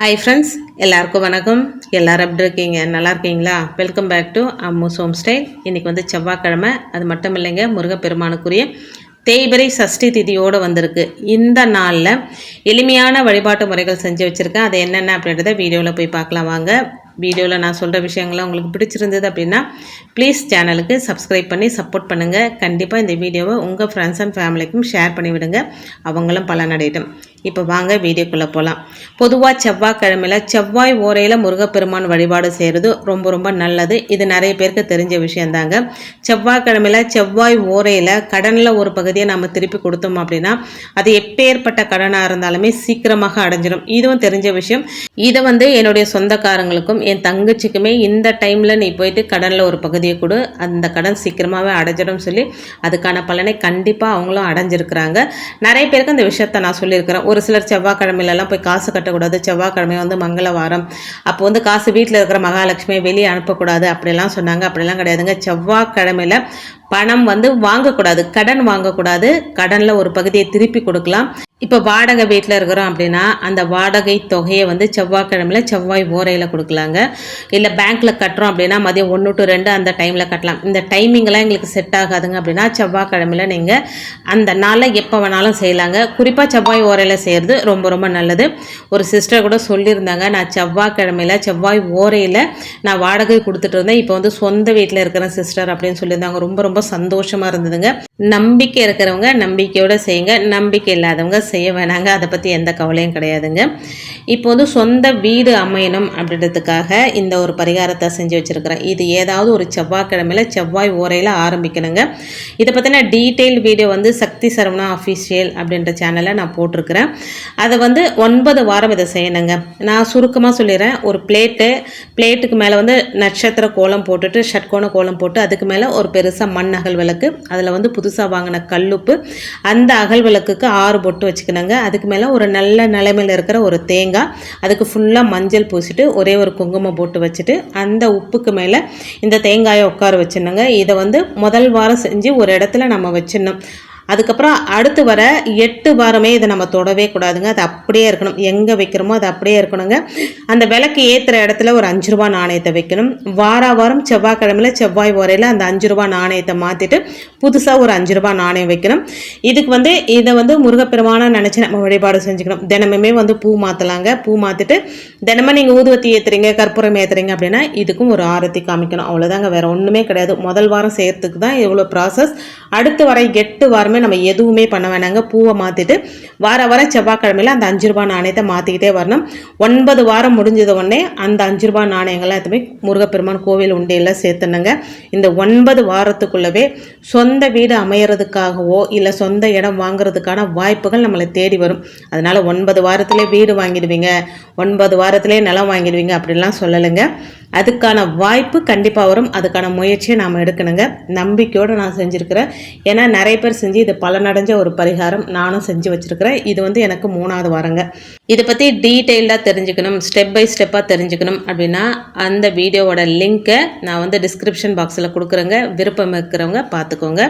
Hi friends எல்லாருக்கும் வணக்கம். எல்லாரும் எப்படி இருக்கீங்க? நல்லா இருக்கீங்களா? Welcome back to Ammu's home style இன்றைக்கி வந்து செவ்வாய்க்கிழமை. அது மட்டும் இல்லைங்க முருகப்பெருமானுக்குரிய தேய்பிரை சஷ்டி திதியோடு வந்திருக்கு. இந்த நாளில் எளிமையான வழிபாட்டு முறைகள் செஞ்சு வச்சுருக்கேன். அது என்னென்ன அப்படின்றத வீடியோவில் போய் பார்க்கலாம் வாங்க. வீடியோவில் நான் சொல்கிற விஷயங்கள்லாம் உங்களுக்கு பிடிச்சிருந்தது அப்படின்னா ப்ளீஸ் சேனலுக்கு சப்ஸ்கிரைப் பண்ணி சப்போர்ட் பண்ணுங்கள் கண்டிப்பாக இந்த வீடியோவை உங்கள் ஃப்ரெண்ட்ஸ் அண்ட் ஃபேமிலிக்கும் ஷேர் பண்ணிவிடுங்க. அவங்களும் பலனடையட்டும். இப்போ வாங்க வீடியோக்குள்ளே போகலாம் பொதுவாக செவ்வாய்க்கிழமையில் செவ்வாய் ஓரையில் முருகப்பெருமான் வழிபாடு செய்கிறது ரொம்ப ரொம்ப நல்லது. இது நிறைய பேருக்கு தெரிஞ்ச விஷயந்தாங்க. செவ்வாய்க்கிழமையில் செவ்வாய் ஓரையில் கடனில் ஒரு பகுதியை நம்ம திருப்பி கொடுத்தோம் அப்படின்னா அது எப்பேற்பட்ட கடனாக இருந்தாலுமே சீக்கிரமாக அடைஞ்சிடும் இதுவும் தெரிஞ்ச விஷயம். இதை வந்து என்னுடைய சொந்தக்காரங்களுக்கும் என் தங்கச்சிக்குமே இந்த டைமில் நீ போயிட்டு கடனில் ஒரு பகுதியை கொடு. அந்த கடன் சீக்கிரமாகவே அடைஞ்சிடும் சொல்லி அதுக்கான பலனை கண்டிப்பாக அவங்களும் அடைஞ்சிருக்கிறாங்க. நிறைய பேருக்கு அந்த விஷயத்த நான் சொல்லியிருக்கிறேன். ஒரு சிலர் செவ்வாய்க்கிழமையிலலாம் போய் காசு கட்டக்கூடாது. செவ்வாய்க்கிழமை வந்து மங்களவாரம். அப்போ வந்து காசு வீட்டில் இருக்கிற மகாலட்சுமியை வெளியே அனுப்பக்கூடாது. அப்படிலாம் சொன்னாங்க. அப்படிலாம் கிடையாதுங்க. செவ்வாய்க்கிழமையில் பணம் வந்து வாங்கக்கூடாது கடன் வாங்கக்கூடாது. கடனில் ஒரு பகுதியை திருப்பி கொடுக்கலாம். இப்போ வாடகை வீட்டில் இருக்கிறோம் அப்படின்னா அந்த வாடகை தொகையை வந்து செவ்வாய்க்கிழமையில் செவ்வாய் ஓரையில் கொடுக்கலாங்க. இல்லை பேங்க்கில் கட்டுறோம் அப்படின்னா மதியம் ஒன்று டு ரெண்டு அந்த டைமில் கட்டலாம். இந்த டைமிங்கெல்லாம் எங்களுக்கு செட் ஆகாதுங்க அப்படின்னா செவ்வாய்க்கிழமையில் நீங்கள் அந்த நாளில் எப்போ வேணாலும் செய்யலாங்க. குறிப்பாக செவ்வாய் ஓரையில் செய்கிறது ரொம்ப ரொம்ப நல்லது. ஒரு சிஸ்டர் கூட சொல்லியிருந்தாங்க நான் செவ்வாய்க்கிழமையில் செவ்வாய் ஓரையில் நான் வாடகை கொடுத்துட்டு இருந்தேன். இப்போ வந்து சொந்த வீட்டில் இருக்கிற சிஸ்டர் அப்படின்னு சொல்லியிருந்தாங்க. ரொம்ப ரொம்ப சந்தோஷமாக இருந்ததுங்க. நம்பிக்கை இருக்கிறவங்க நம்பிக்கையோடு செய்யுங்க. நம்பிக்கை இல்லாதவங்க செய்ய வேணாங்க. அதை பற்றி எந்த கவலையும் கிடையாதுங்க. இப்போ வந்து சொந்த வீடு அமையணும் அப்படின்றதுக்காக இந்த ஒரு பரிகாரத்தை செஞ்சு வச்சுருக்கிறேன். இது ஏதாவது ஒரு செவ்வாய்க்கிழமையில் செவ்வாய் ஓரையில் ஆரம்பிக்கணுங்க. இதை பற்றின டீட்டெயில் வீடியோ வந்து சக்தி சரவணா அஃபீஷியல் அப்படின்ற சேனலில் நான் போட்டிருக்கிறேன். அதை வந்து ஒன்பது வாரம் இதை செய்யணுங்க. நான் சுருக்கமாக சொல்லிடுறேன். ஒரு பிளேட்டு பிளேட்டுக்கு மேலே வந்து நட்சத்திர கோலம் போட்டுட்டு ஷட்கோண கோலம் போட்டு அதுக்கு மேலே ஒரு பெருசாக மண் அகல் விளக்கு அதில் வந்து புதுசாக வாங்கின கல்லுப்பு. அந்த அகல் விளக்குக்கு ஆறு பொட்டு வச்சுக்கணுங்க அதுக்கு மேலே ஒரு நல்ல நிலைமையில் இருக்கிற ஒரு தேங்காய். அதுக்கு ஃபுல்லாக மஞ்சள் பூசிட்டு ஒரே ஒரு குங்குமம் போட்டு வச்சுட்டு அந்த உப்புக்கு மேலே இந்த தேங்காயை உட்கார வச்சிடணுங்க. இதை வந்து முதல் வாரம் செஞ்சு ஒரு இடத்துல நம்ம வச்சிடணும். அதுக்கப்புறம் அடுத்து வர எட்டு வாரமே இதை நம்ம தொடவே கூடாதுங்க. அது அப்படியே இருக்கணும். எங்கே வைக்கிறோமோ அது அப்படியே இருக்கணுங்க. அந்த விளக்கு ஏற்றுற இடத்துல ஒரு அஞ்சு ரூபா நாணயத்தை வைக்கணும். வார வாரம் செவ்வாய்க்கிழமையில் செவ்வாய் வரையில் அந்த அஞ்சு ரூபா நாணயத்தை மாற்றிட்டு புதுசாக ஒரு அஞ்சு ரூபா நாணயம் வைக்கணும். இதுக்கு வந்து இதை வந்து முருகப்பெருமான நினச்சி நம்ம வழிபாடு செஞ்சுக்கணும். தினமுமே வந்து பூ மாற்றலாங்க பூ மாற்றிட்டு தினமும் நீங்கள் ஊதுவத்தி ஏற்றுறீங்க கற்பூரம் ஏற்றுறீங்க அப்படின்னா இதுக்கும் ஒரு ஆரத்தி காமிக்கணும். அவ்வளோதாங்க வேறு ஒன்றுமே கிடையாது. முதல் வாரம் செய்கிறதுக்கு தான் இவ்வளோ ப்ராசஸ் அடுத்து வர எட்டு வாரமே நம்ம எதுவுமே பண்ண வேணாங்க. பூவை மாற்றிட்டு வார வார செவ்வாய்க்கிழமையில் அந்த அஞ்சு ரூபா நாணயத்தை மாற்றிக்கிட்டே வரணும். ஒன்பது வாரம் முடிஞ்சது உடனே அந்த அஞ்சு ரூபா நாணயங்கள்லாம் எதுவுமே முருகப்பெருமான் கோவில் உண்டையில் சேர்த்துனுங்க இந்த ஒன்பது வாரத்துக்குள்ளவே சொந்த வீடு அமையறதுக்காகவோ இல்லை சொந்த இடம் வாங்குறதுக்கான வாய்ப்புகள் நம்மளை தேடி வரும். அதனால் ஒன்பது வாரத்திலே வீடு வாங்கிடுவீங்க. ஒன்பது வாரத்திலே நிலம் வாங்கிடுவீங்க அப்படின்லாம் சொல்லலைங்க. அதுக்கான வாய்ப்பு கண்டிப்பாக வரும். அதுக்கான முயற்சியை நாம் எடுக்கணுங்க. நம்பிக்கையோடு நான் செஞ்சுருக்கிறேன். ஏன்னா நிறைய பேர் செஞ்சு இது பலனடைஞ்ச ஒரு பரிகாரம் நானும் செஞ்சு வச்சுருக்கிறேன். இது வந்து எனக்கு மூணாவது வாரங்க. இதை பற்றி டீட்டெயில்டாக தெரிஞ்சுக்கணும் ஸ்டெப் பை ஸ்டெப்பாக தெரிஞ்சுக்கணும் அப்படின்னா அந்த வீடியோவோட லிங்க்கை நான் வந்து டிஸ்கிரிப்ஷன் பாக்ஸில் கொடுக்குறேங்க. விருப்பம் இருக்கிறவங்க பார்த்துக்கோங்க.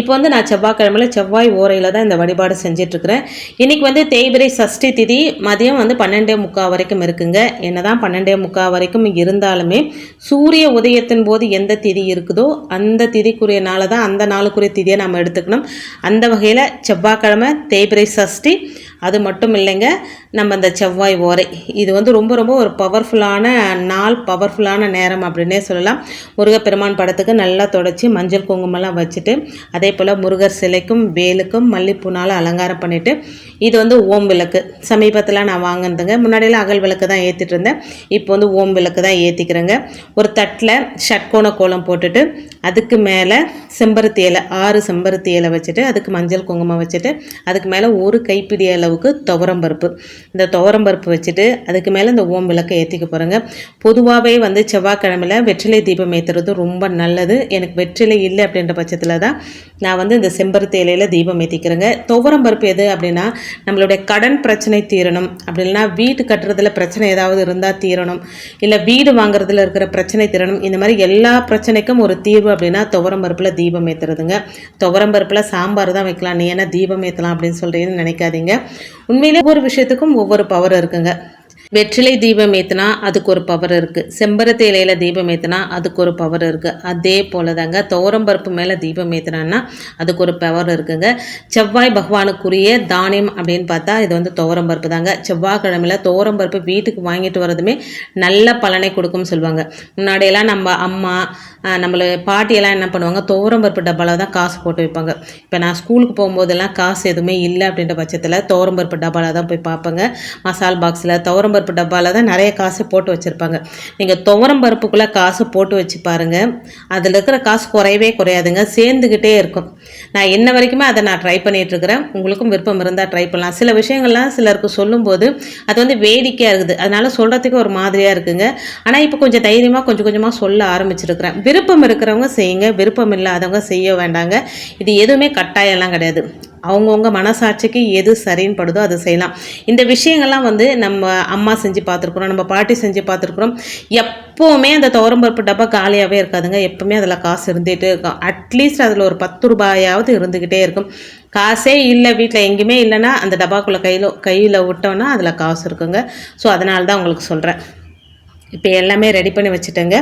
இப்போ வந்து நான் செவ்வாய்க்கிழமையில் செவ்வாய் ஓரையில் தான் இந்த வழிபாடு செஞ்சிட்ருக்கிறேன். இன்றைக்கி வந்து தேய்பிரை சஷ்டி திதி மதியம் வந்து பன்னெண்டே முக்கால் வரைக்கும் இருக்குங்க. என்ன தான் பன்னெண்டே முக்கால் வரைக்கும் இருந்தாலுமே சூரிய உதயத்தின் போது எந்த திதி இருக்குதோ அந்த திதிக்குரிய நாளை தான் அந்த நாளுக்குரிய திதியை நம்ம எடுத்துக்கணும். அந்த வகையில் செவ்வாய்க்கிழமை தேய்பிரை சஷ்டி அது மட்டும் இல்லைங்க நம்ம இந்த செவ்வாய் ஓரை. இது வந்து ரொம்ப ரொம்ப ஒரு பவர்ஃபுல்லான நாள் பவர்ஃபுல்லான நேரம் அப்படின்னே சொல்லலாம். முருகப்பெருமான் படத்துக்கு நல்லா தொடச்சி மஞ்சள் குங்குமம்லாம் வச்சுட்டு அதே போல் முருகர் சிலைக்கும் வேலுக்கும் மல்லிப்பூனால் அலங்காரம் பண்ணிவிட்டு இது வந்து ஓம் விளக்கு. சமீபத்தில் நான் வாங்கினதுங்க. முன்னாடியெல்லாம் அகல் விளக்கு தான் ஏற்றிட்டு இருந்தேன். இப்போ வந்து ஓம் விளக்கு தான் ஏற்றிக்கிறேங்க ஒரு தட்டில் ஷட்கோண கோலம் போட்டுட்டு அதுக்கு மேலே செம்பருத்தி இலை ஆறு செம்பருத்தி இலை வச்சுட்டு அதுக்கு மஞ்சள் குங்குமம் வச்சுட்டு அதுக்கு மேலே ஒரு கைப்பிடி இலை அளவுக்கு துவரம்பருப்பு இந்த துவரம் பருப்பு வச்சுட்டு அதுக்கு மேலே இந்த ஓம் விளக்கை ஏற்றிக்க போகிறேங்க பொதுவாகவே வந்து செவ்வாய்க்கிழமையில் வெற்றிலை தீபம் ஏற்றுறது ரொம்ப நல்லது. எனக்கு வெற்றிலை இல்லை அப்படின்ற பட்சத்தில் தான் நான் வந்து இந்த செம்பருத்தி இலையில் தீபம் ஏற்றிக்கிறேங்க துவரம் பருப்பு எது அப்படின்னா நம்மளுடைய கடன் பிரச்சனை தீரணும். அப்படி இல்லைன்னா வீட்டு கட்டுறதுல பிரச்சனை ஏதாவது இருந்தால் தீரணும். இல்லை வீடு வாங்குறதுல இருக்கிற பிரச்சனை தீரணும். இந்த மாதிரி எல்லா பிரச்சனைக்கும் ஒரு தீர்வு அப்படின்னா துவரம் பருப்பில் தீபம் ஏற்றுறதுங்க துவரம் பருப்பில் சாம்பார் தான் வைக்கலாம். நீ ஏன்னா தீபம் ஏற்றலாம் அப்படின்னு சொல்கிறீங்கன்னு நினைக்காதீங்க. உண்மையிலே ஒவ்வொரு விஷயத்துக்கும் ஒவ்வொரு பவர் இருக்குங்க. வெற்றிலை தீபம் ஏற்றினா அதுக்கு ஒரு பவர் இருக்குது செம்பருத்தி இலையில் தீபம் ஏற்றினா அதுக்கு ஒரு பவர் இருக்குது அதே போல தாங்க துவரம்பருப்பு மேலே தீபம் ஏற்றினான்னா அதுக்கு ஒரு பவர் இருக்குங்க. செவ்வாய் பகவானுக்குரிய தானியம் அப்படின்னு பார்த்தா இது வந்து துவரம்பருப்பு தாங்க. செவ்வாய்க்கிழமையில் துவரம்பருப்பு வீட்டுக்கு வாங்கிட்டு வரதுமே நல்ல பலனை கொடுக்கும்னு சொல்லுவாங்க. முன்னாடியெல்லாம் நம்ம அம்மா நம்மளை பாட்டியெல்லாம் என்ன பண்ணுவாங்க துவரம்பருப்பு டப்பாவில் தான் காசு போட்டு வைப்பாங்க. இப்போ நான் ஸ்கூலுக்கு போகும்போதெல்லாம் காசு எதுவுமே இல்லை அப்படின்ற பட்சத்தில் துவரம்பருப்பு டப்பாவில் தான் போய் பார்ப்பேங்க மசால் பாக்ஸில் துவரம்பருப்பு டப்பாவில் தான் நிறைய காசு போட்டு வச்சுருப்பாங்க. நீங்கள் துவரம் பருப்புக்குள்ளே காசு போட்டு வச்சு பாருங்கள் அதில் இருக்கிற காசு குறையவே குறையாதுங்க. சேர்ந்துக்கிட்டே இருக்கும். நான் என்ன வரைக்குமே அதை நான் ட்ரை பண்ணிகிட்ருக்கிறேன் உங்களுக்கும் விருப்பம் இருந்தால் ட்ரை பண்ணலாம். சில விஷயங்கள்லாம் சிலருக்கு சொல்லும்போது அது வந்து வேடிக்கையாக இருக்குது. அதனால் சொல்கிறதுக்கு ஒரு மாதிரியாக இருக்குங்க. ஆனால் இப்போ கொஞ்சம் தைரியமாக கொஞ்சம் கொஞ்சமாக சொல்ல ஆரம்பிச்சிருக்கிறேன். விருப்பம் இருக்கிறவங்க செய்யுங்க விருப்பம் இல்லாதவங்க செய்ய வேண்டாங்க. இது எதுவுமே கட்டாயம்லாம் கிடையாது. அவங்கவுங்க மனசாட்சிக்கு எது சரின்னு படுதோ அதை செய்யலாம். இந்த விஷயங்கள்லாம் வந்து நம்ம அம்மா செஞ்சு பார்த்துருக்குறோம் நம்ம பாட்டி செஞ்சு பார்த்துருக்குறோம். எப்போவுமே அந்த துவரம்பருப்பு டப்பா காலியாகவே இருக்காதுங்க. எப்போவுமே அதில் காசு இருந்துகிட்டே இருக்கும். அட்லீஸ்ட் அதில் ஒரு பத்து ரூபாயாவது இருந்துக்கிட்டே இருக்கும். காசே இல்லை வீட்டில் எங்கேயுமே இல்லைன்னா அந்த டப்பாக்குள்ளே கையில் கையில் விட்டோன்னா அதில் காசு இருக்குங்க. ஸோ அதனால தான் உங்களுக்கு சொல்கிறேன் இப்போ எல்லாமே ரெடி பண்ணி வச்சுட்டேங்க.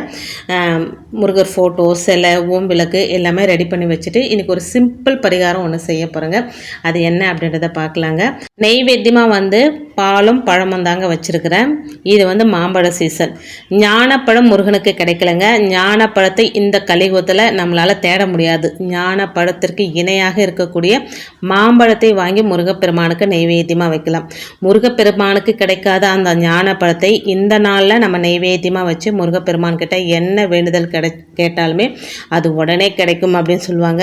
முருகர் ஃபோட்டோ சிலை ஓம் விளக்கு எல்லாமே ரெடி பண்ணி வச்சுட்டு இன்றைக்கி ஒரு சிம்பிள் பரிகாரம் ஒன்று செய்ய போகிறேங்க அது என்ன அப்படின்றத பார்க்கலாங்க நெய்வேத்தியமாக வந்து பாலும் பழமும் தாங்க வச்சுருக்கிறேன். இது வந்து மாம்பழ சீசன் ஞானப்பழம் முருகனுக்கு கிடைக்கலங்க. ஞானப்பழத்தை இந்த கலியுகத்தில் நம்மளால் தேட முடியாது. ஞானப்பழத்திற்கு இணையாக இருக்கக்கூடிய மாம்பழத்தை வாங்கி முருகப்பெருமானுக்கு நெய்வேத்தியமாக வைக்கலாம். முருகப்பெருமானுக்கு கிடைக்காத அந்த ஞானப்பழத்தை இந்த நாளில் நம்ம நெய் நெய்வேத்தியமாக வச்சு முருகப்பெருமான் கிட்ட என்ன வேண்டுதல் கிடை கேட்டாலுமே அது உடனே கிடைக்கும் அப்படின்னு சொல்லுவாங்க.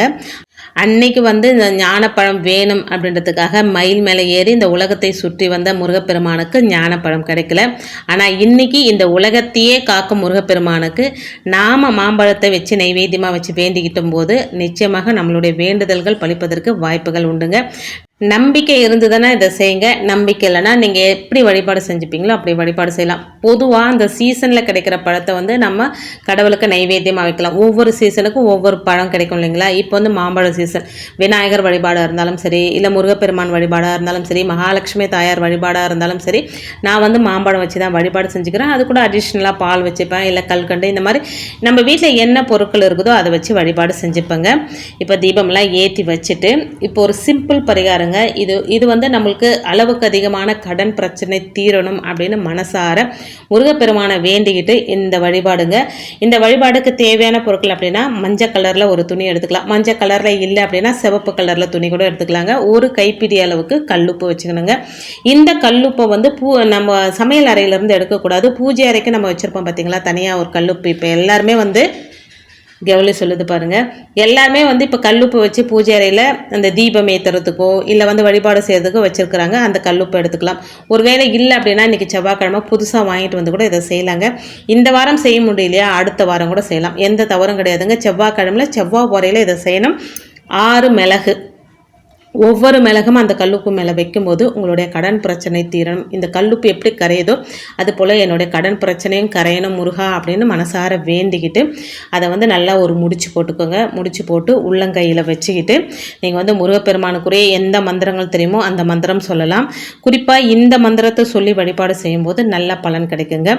அன்னைக்கு வந்து இந்த ஞானப்பழம் வேணும் அப்படின்றதுக்காக மயில் மேலே ஏறி இந்த உலகத்தை சுற்றி வந்த முருகப்பெருமானுக்கு ஞானப்பழம் கிடைக்கல. ஆனால் இன்னைக்கு இந்த உலகத்தையே காக்கும் முருகப்பெருமானுக்கு நாம மாம்பழத்தை வச்சு நைவேத்தியமாக வச்சு வேண்டிக்கிட்டும் போது நிச்சயமாக நம்மளுடைய வேண்டுதல்கள் பழிப்பதற்கு வாய்ப்புகள் உண்டுங்க. நம்பிக்கை இருந்ததுன்னா இதை செய்யுங்க. நம்பிக்கை இல்லைன்னா நீங்கள் எப்படி வழிபாடு செஞ்சுப்பீங்களோ அப்படி வழிபாடு செய்யலாம். பொதுவாக அந்த சீசனில் கிடைக்கிற பழத்தை வந்து நம்ம கடவுளுக்கு நைவேத்தியமாக வைக்கலாம். ஒவ்வொரு சீசனுக்கும் ஒவ்வொரு பழம் கிடைக்கும் இல்லைங்களா? இப்போ வந்து மாம்பழ சீசன் விநாயகர் வழிபாடாக இருந்தாலும் சரி இல்லை முருகப்பெருமான் வழிபாடாக இருந்தாலும் சரி மகாலட்சுமி தாயார் வழிபாடாக இருந்தாலும் சரி நான் வந்து மாம்பழம் வச்சு தான் வழிபாடு செஞ்சுக்கிறேன். அது கூட அடிஷ்னலாக பால் வச்சுப்பேன் இல்லை கல்கண்டு இந்த மாதிரி நம்ம வீட்டில் என்ன பொருட்கள் இருக்குதோ அதை வச்சு வழிபாடு செஞ்சுப்பேங்க. இப்போ தீபம்லாம் ஏற்றி வச்சுட்டு இப்போ ஒரு சிம்பிள் பரிகாரங்க இது இது வந்து நம்மளுக்கு அளவுக்கு அதிகமான கடன் பிரச்சனை தீரணும் அப்படின்னு மனசார முருகப்பெருமானை வேண்டிக்கிட்டு இந்த வழிபாடுங்க. இந்த வழிபாடுக்கு தேவையான பொருட்கள் அப்படின்னா மஞ்சள் கலரில் ஒரு துணி எடுத்துக்கலாம். மஞ்சள் கலரில் இல்லை அப்படின்னா சிவப்பு கலரில் துணி கூட எடுத்துக்கலாங்க. ஒரு கைப்பிடி அளவுக்கு கல்லுப்பு வச்சுக்கணுங்க. இந்த கல்லுப்பை வந்து பூ நம்ம சமையல் அறையிலேருந்து எடுக்கக்கூடாது. பூஜை அறைக்கு நம்ம வச்சுருப்போம் பார்த்தீங்களா தனியாக ஒரு கல்லுப்பு. இப்போ எல்லாருமே வந்து கெவலி சொல்லுது பாருங்க. எல்லாமே வந்து இப்போ கல்லுப்பு வச்சு பூஜை அறையில் அந்த தீபம் ஏற்றுறதுக்கோ இல்லை வந்து வழிபாடு செய்கிறதுக்கோ வச்சுருக்குறாங்க. அந்த கல்லுப்பு எடுத்துக்கலாம். ஒருவேளை இல்லை அப்படின்னா இன்றைக்கி செவ்வாய்க்கிழமை புதுசாக வாங்கிட்டு வந்து கூட இதை செய்யலாங்க. இந்த வாரம் செய்ய முடியலையா? அடுத்த வாரம் கூட செய்யலாம். எந்த தவறும் கிடையாதுங்க. செவ்வாய்க்கிழமையில் செவ்வாய் உரையில் இதை செய்யணும். ஆறு மிளகு. ஒவ்வொரு மிளகும் அந்த கல்லுப்பு மேலே வைக்கும்போது உங்களுடைய கடன் பிரச்சனை தீரணும். இந்த கல்லுப்பு எப்படி கரையுதோ அது போல் என்னுடைய கடன் பிரச்சனையும் கரையணும் முருகா அப்படின்னு மனசார வேண்டிக்கிட்டு அதை வந்து நல்லா ஒரு முடிச்சு போட்டுக்கோங்க. முடிச்சு போட்டு உள்ளங்கையில் வச்சுக்கிட்டு நீங்கள் வந்து முருகப்பெருமானுக்குரிய எந்த மந்திரங்கள் தெரியுமோ அந்த மந்திரம் சொல்லலாம். குறிப்பாக இந்த மந்திரத்தை சொல்லி வழிபாடு செய்யும்போது நல்ல பலன் கிடைக்குங்க.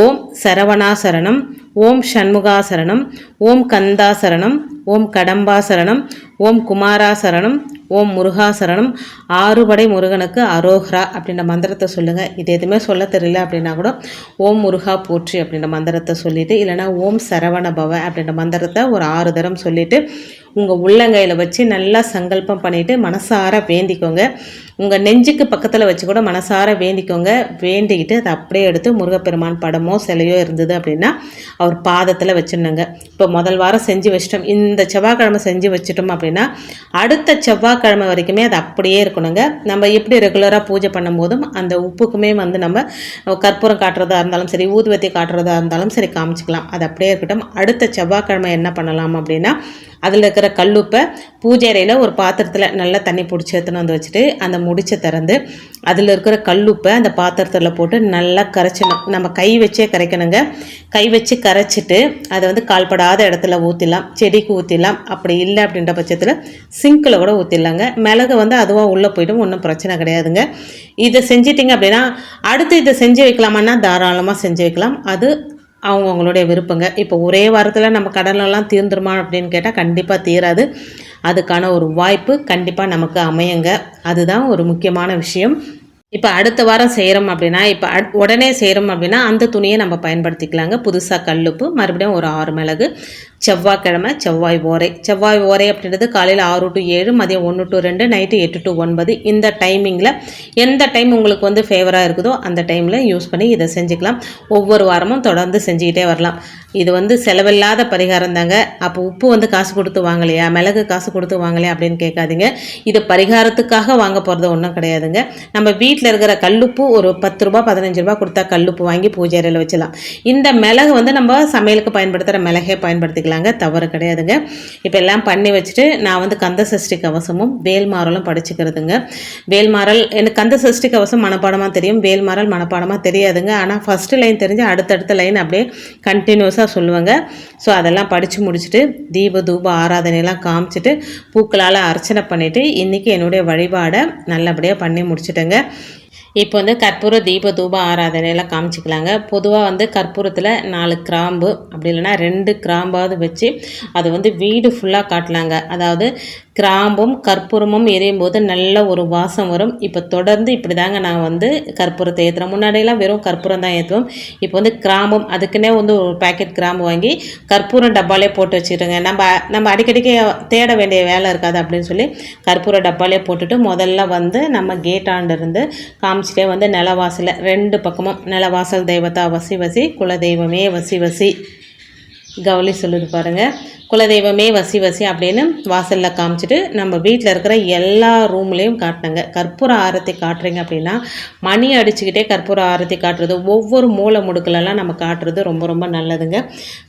ஓம் சரவணா சரணம் ஓம் சண்முகாசரணம் ஓம் கந்தா சரணம் ஓம் கடம்பா சரணம் ஓம் குமாரா சரணம் ஓம் முருகா சரணம் ஆறுபடை முருகனுக்கு அரோஹரா அப்படின்ற மந்திரத்தை சொல்லுங்கள் இது எதுவுமே சொல்ல தெரியல அப்படின்னா கூட ஓம் முருகா போற்றி அப்படின்ற மந்திரத்தை சொல்லிவிட்டு இல்லைன்னா ஓம் சரவண பவ அப்படின்ற மந்திரத்தை ஒரு ஆறு தரம் சொல்லிவிட்டு உங்கள் உள்ளங்கையில் வச்சு நல்லா சங்கல்பம் பண்ணிவிட்டு மனசார வேண்டிக்கோங்க. உங்கள் நெஞ்சுக்கு பக்கத்தில் வச்சு கூட மனசார வேண்டிக்கோங்க. வேண்டிக்கிட்டு அதை அப்படியே எடுத்து முருகப்பெருமான் படமோ சிலையோ இருந்தது அப்படின்னா அவர் பாதத்தில் வச்சிடணுங்க. இப்போ முதல் வாரம் செஞ்சு வச்சிட்டோம். இந்த செவ்வாய்க்கிழமை செஞ்சு வச்சிட்டோம் அப்படின்னா அடுத்த செவ்வாய்க்கிழமை வரைக்குமே அது அப்படியே இருக்கணுங்க. நம்ம எப்படி ரெகுலராக பூஜை பண்ணும்போதும் அந்த உப்புக்குமே வந்து நம்ம கற்பூரம் காட்டுறதா இருந்தாலும் சரி ஊதுவத்தி காட்டுறதா இருந்தாலும் சரி காமிச்சிக்கலாம். அது அப்படியே இருக்கட்டும். அடுத்த செவ்வாய்க்கிழமை என்ன பண்ணலாம் அப்படின்னா அதில் இருக்கிற கல்லுப்பை பூஜை அறையில் ஒரு பாத்திரத்தில் நல்லா தண்ணி பிடிச்சி எடுத்துன்னு வந்து வச்சுட்டு அந்த முடிச்சை திறந்து அதில் இருக்கிற கல்லுப்பை அந்த பாத்திரத்தில் போட்டு நல்லா கரைச்சணும் நம்ம கை வச்சே கரைக்கணுங்க. கை வச்சு கரைச்சிட்டு அதை வந்து கால்படாத இடத்துல ஊற்றிடலாம் செடிக்கு ஊற்றிடலாம் அப்படி இல்லை அப்படின்ற பட்சத்தில் சிங்கில் கூட ஊற்றிடலாங்க மிளகு வந்து அதுவாக உள்ளே போய்டும். ஒன்றும் பிரச்சனை கிடையாதுங்க. இதை செஞ்சிட்டிங்க அப்படின்னா அடுத்து இதை செஞ்சு வைக்கலாமான்னா தாராளமாக செஞ்சு வைக்கலாம். அது அவங்கவுங்களுடைய விருப்பங்க. இப்போ ஒரே வாரத்தில் நம்ம கடலெல்லாம் தீர்ந்துருமா அப்படின்னு கேட்டால் கண்டிப்பாக தீராது. அதுக்கான ஒரு வாய்ப்பு கண்டிப்பாக நமக்கு அமையுங்க. அதுதான் ஒரு முக்கியமான விஷயம். இப்போ அடுத்த வாரம் செய்கிறோம் அப்படின்னா இப்போ உடனே செய்கிறோம் அப்படின்னா அந்த துணியை நம்ம பயன்படுத்திக்கலாங்க. புதுசாக கல்லுப்பு மறுபடியும் ஒரு ஆறு மிளகு செவ்வாய்க்கிழமை செவ்வாய் ஓரை. செவ்வாய் ஓரை அப்படின்றது காலையில் ஆறு டு ஏழு மதியம் ஒன்று டு ரெண்டு நைட்டு எட்டு டு ஒன்பது. இந்த டைமிங்கில் எந்த டைம் உங்களுக்கு வந்து ஃபேவராக இருக்குதோ அந்த டைமில் யூஸ் பண்ணி இதை செஞ்சுக்கலாம். ஒவ்வொரு வாரமும் தொடர்ந்து செஞ்சுக்கிட்டே வரலாம். இது வந்து செலவில்லாத பரிகாரம் தாங்க அப்போ உப்பு வந்து காசு கொடுத்து வாங்கலையா? மிளகு காசு கொடுத்து வாங்கலையா? அப்படின்னு கேட்காதீங்க. இது பரிகாரத்துக்காக வாங்க போகிறது ஒன்றும் கிடையாதுங்க. நம்ம வீட்டில் இருக்கிற கல்லுப்பு ஒரு பத்து ரூபா பதினஞ்சு ரூபா கொடுத்தா கல்லுப்பு வாங்கி பூஜை அறையில் வச்சலாம். இந்த மிளகு வந்து நம்ம சமையலுக்கு பயன்படுத்துகிற மிளகே பயன்படுத்திக்கலாங்க. தவறு கிடையாதுங்க. இப்போ எல்லாம் பண்ணி வச்சுட்டு நான் வந்து கந்த சஷ்டி கவசமும் வேல்மாறலும் படிச்சுக்கிறதுங்க. வேல்மாறல் எனக்கு கந்த சஷ்டி கவசம் மனப்பாடமாக தெரியும். வேல்மாறல் மனப்பாடமாக தெரியாதுங்க. ஆனால் ஃபஸ்ட்டு லைன் தெரிஞ்சு அடுத்தடுத்த லைன் அப்படியே கண்டினியூஸாக சொல்லுவாங்க. ஸோ அதெல்லாம் படித்து முடிச்சுட்டு தீப தூப ஆராதனையெல்லாம் காமிச்சிட்டு பூக்களால் அர்ச்சனை பண்ணிவிட்டு இன்றைக்கி என்னுடைய வழிபாடை நல்லபடியாக பண்ணி முடிச்சுட்டேங்க. இப்போ வந்து கற்பூர தீப தூப ஆராதனையெல்லாம் காமிச்சிக்கலாங்க. பொதுவாக வந்து கற்பூரத்தில் நாலு கிராம்பு அப்படி இல்லைன்னா ரெண்டு கிராம்பாவது வச்சு அது வந்து வீடு ஃபுல்லாக காட்டலாங்க. அதாவது கிராம்பும் கற்பூரமும் எரியும் போது நல்ல ஒரு வாசம் வரும். இப்போ தொடர்ந்து இப்படி தாங்க நான் வந்து கற்பூரத்தை ஏற்றுறேன் முன்னாடியெல்லாம் வெறும் கற்பூரம் தான் ஏற்றுவோம் இப்போ வந்து கிராம்பும் அதுக்குன்னே வந்து ஒரு பேக்கெட் கிராம்பு வாங்கி கற்பூரம் டப்பாலே போட்டு வச்சுருங்க. நம்ம நம்ம அடிக்கடிக்கு தேட வேண்டிய வேலை இருக்காது அப்படின்னு சொல்லி கற்பூர டப்பாலே போட்டுட்டு முதல்ல வந்து நம்ம கேட்டாண்டிருந்து காமிச்சிட்டே வந்து நிலவாசலில் ரெண்டு பக்கமும் நிலவாசல் தெய்வத்தா வசி வசி குல தெய்வமே வசி வசி. கவுளி சொல்லுது பாருங்கள் குலதெய்வமே வசி வசி அப்படின்னு வாசலில் காமிச்சிட்டு நம்ம வீட்டில் இருக்கிற எல்லா ரூம்லேயும் காட்டினாங்க. கற்பூர ஆரத்தி காட்டுறீங்க அப்படின்னா மணி அடிச்சுக்கிட்டே கற்பூர ஆரத்தி காட்டுறது ஒவ்வொரு மூளை முடுக்கலெல்லாம் நம்ம காட்டுறது ரொம்ப ரொம்ப நல்லதுங்க.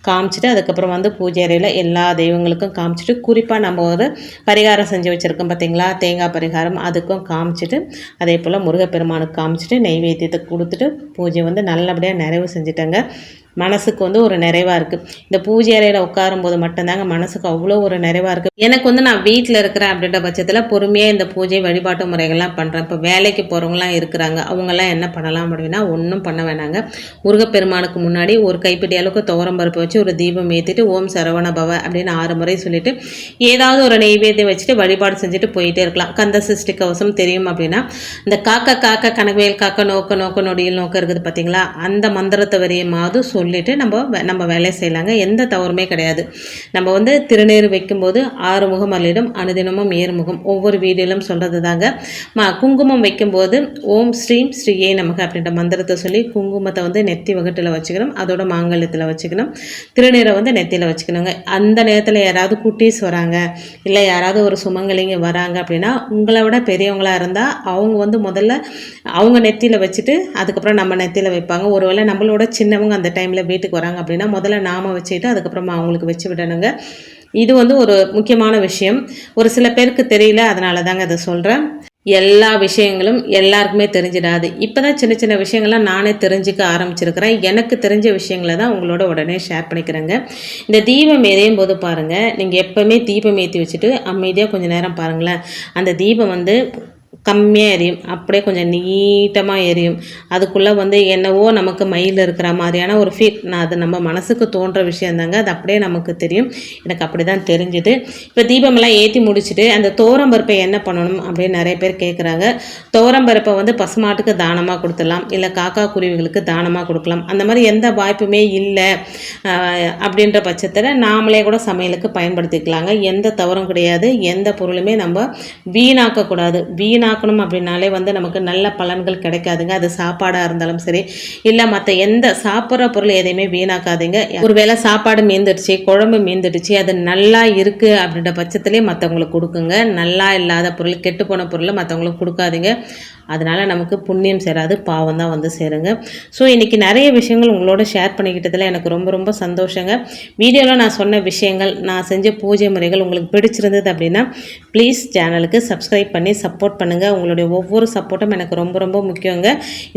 காமிச்சிட்டு அதுக்கப்புறம் வந்து பூஜை அறையில் எல்லா தெய்வங்களுக்கும் காமிச்சிட்டு குறிப்பாக நம்ம ஒரு பரிகாரம் செஞ்சு வச்சுருக்கோம் பார்த்தீங்களா தேங்காய் பரிகாரம் அதுக்கும் காமிச்சிட்டு அதே போல் முருகப்பெருமானுக்கு காமிச்சிட்டு நெய்வேத்தியத்தை கொடுத்துட்டு பூஜை வந்து நல்லபடியாக நிறைவு செஞ்சுட்டேங்க. மனசுக்கு வந்து ஒரு நிறைவாக இருக்குது இந்த பூஜை அறையில் உட்காரும்போது மட்டும்தாங்க மனசுக்கு அவ்வளோ ஒரு நிறைவாக இருக்குது எனக்கு வந்து நான் வீட்டில் இருக்கிறேன் அப்படின்ற பட்சத்தில் பொறுமையாக இந்த பூஜை வழிபாட்டு முறைகள்லாம் பண்ணுறேன் இப்போ வேலைக்கு போகிறவங்களாம் இருக்கிறாங்க. அவங்கெல்லாம் என்ன பண்ணலாம் அப்படின்னா ஒன்றும் பண்ண வேணாங்க. முருகப்பெருமானுக்கு முன்னாடி ஒரு கைப்பிடி அளவுக்கு துவரம் பருப்பு வச்சு ஒரு தீபம் ஏற்றிட்டு ஓம் சரவண பவ அப்படின்னு ஆறு முறை சொல்லிட்டு ஏதாவது ஒரு நெய்வேத்தியம் வச்சுட்டு வழிபாடு செஞ்சுட்டு போயிட்டே இருக்கலாம். கந்த சிருஷ்டி கவசம் தெரியும் அப்படின்னா இந்த காக்க காக்க கனவேல் காக்க நோக்க நோக்க நொடியில் நோக்க இருக்குது பார்த்தீங்களா அந்த மந்திரத்தை வரையமாவது சொல்லி சொல்லிவிட்டு நம்ம நம்ம வேலையை செய்யலாங்க. எந்த தவறுமே கிடையாது. நம்ம வந்து திருநீர் வைக்கும்போது ஆறு முகம் அல்லிடம் அனுதினமும் ஏறுமுகம். ஒவ்வொரு வீடியோலும் சொல்கிறது தாங்க. மா குங்குமம் வைக்கும்போது ஓம் ஸ்ரீம் ஸ்ரீயே நமக்கு அப்படின்ற மந்திரத்தை சொல்லி குங்குமத்தை வந்து நெத்தி வகுட்டில் வச்சுக்கணும். அதோட மாங்கல்யத்தில் வச்சுக்கணும். திருநீரை வந்து நெத்தியில் வச்சுக்கணுங்க. அந்த நேரத்தில் யாராவது குட்டீஸ் வராங்க இல்லை யாராவது ஒரு சுமங்கலிங்க வராங்க அப்படின்னா உங்களை விட பெரியவங்களாக இருந்தால் அவங்க வந்து முதல்ல அவங்க நெத்தியில் வச்சுட்டு அதுக்கப்புறம் நம்ம நெத்தியில் வைப்பாங்க. ஒருவேளை நம்மளோட சின்னவங்க அந்த டைமில் டைமில் வீட்டுக்கு வராங்க அப்படின்னா முதல்ல நாம வச்சுட்டு அதுக்கப்புறமா அவங்களுக்கு வச்சு விடணுங்க. இது வந்து ஒரு முக்கியமான விஷயம். ஒரு சில பேருக்கு தெரியல அதனால தாங்க அதை சொல்கிறேன் எல்லா விஷயங்களும் எல்லாருக்குமே தெரிஞ்சிடாது. இப்போ தான் சின்ன சின்ன விஷயங்கள்லாம் நானே தெரிஞ்சுக்க ஆரம்பிச்சிருக்கிறேன். எனக்கு தெரிஞ்ச விஷயங்களை தான் உங்களோட உடனே ஷேர் பண்ணிக்கிறேங்க. இந்த தீபம் எரியும் போது பாருங்கள் நீங்கள் எப்போவுமே தீபம் ஏற்றி வச்சுட்டு அமைதியாக கொஞ்சம் நேரம் பாருங்களேன். அந்த தீபம் வந்து கம்மியாக எரியும். அப்படியே கொஞ்சம் நீட்டமாக எரியும். அதுக்குள்ளே வந்து என்னவோ நமக்கு மயில் இருக்கிற மாதிரியான ஒரு ஃபீல் நான் அது நம்ம மனசுக்கு தோன்ற விஷயம் தாங்க. அது அப்படியே நமக்கு தெரியும். எனக்கு அப்படி தான் தெரிஞ்சுது. இப்போ தீபமெல்லாம் ஏற்றி முடிச்சுட்டு அந்த தோரம்பருப்பை என்ன பண்ணணும் அப்படின்னு நிறைய பேர் கேட்குறாங்க தோரம்பருப்பை வந்து பசுமாட்டுக்கு தானமாக கொடுத்துடலாம். இல்லை காக்கா குருவிகளுக்கு தானமாக கொடுக்கலாம். அந்த மாதிரி எந்த வாய்ப்புமே இல்லை. அப்படின்ற பட்சத்தில் நாமளே கூட சமையலுக்கு பயன்படுத்திக்கலாங்க. எந்த தவறும் கிடையாது. எந்த பொருளுமே நம்ம வீணாக்கக்கூடாது. வீணாக வீணாக்கணும் அப்படின்னாலே வந்து நமக்கு நல்ல பலன்கள் கிடைக்காதுங்க. அது சாப்பாடாக இருந்தாலும் சரி இல்லை மற்ற எந்த சாப்பிட்ற பொருள் எதையுமே வீணாக்காதீங்க. ஒருவேளை சாப்பாடு மீந்துடுச்சு குழம்பு மீந்துடுச்சு அது நல்லா இருக்குது அப்படின்ற பட்சத்துலேயே மற்றவங்களுக்கு கொடுக்குங்க. நல்லா இல்லாத பொருள் கெட்டு போன பொருளை மற்றவங்களுக்கு கொடுக்காதீங்க. அதனால் நமக்கு புண்ணியம் சேராது பாவம் தான் வந்து சேருங்க. ஸோ இன்றைக்கி நிறைய விஷயங்கள் உங்களோட ஷேர் பண்ணிக்கிட்டதில் எனக்கு ரொம்ப ரொம்ப சந்தோஷங்க. வீடியோவில் நான் சொன்ன விஷயங்கள் நான் செஞ்ச பூஜை முறைகள் உங்களுக்கு பிடிச்சிருந்தது அப்படின்னா ப்ளீஸ் சேனலுக்கு சப்ஸ்கிரைப் பண்ணி சப்போர்ட் பண்ணுங்கள் பண்ணுங்கள் உங்களுடைய ஒவ்வொரு சப்போர்ட்டும் எனக்கு ரொம்ப ரொம்ப முக்கியங்க.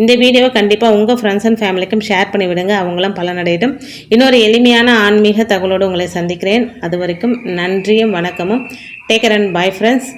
இந்த வீடியோவை கண்டிப்பாக உங்கள் ஃப்ரெண்ட்ஸ் அண்ட் ஃபேமிலிக்கும் ஷேர் பண்ணி விடுங்க. அவங்களும் பலனடையட்டும். இன்னொரு எளிமையான ஆன்மீக தகவலோடு உங்களை சந்திக்கிறேன். அது வரைக்கும் நன்றியும் வணக்கமும். Taker and bye friends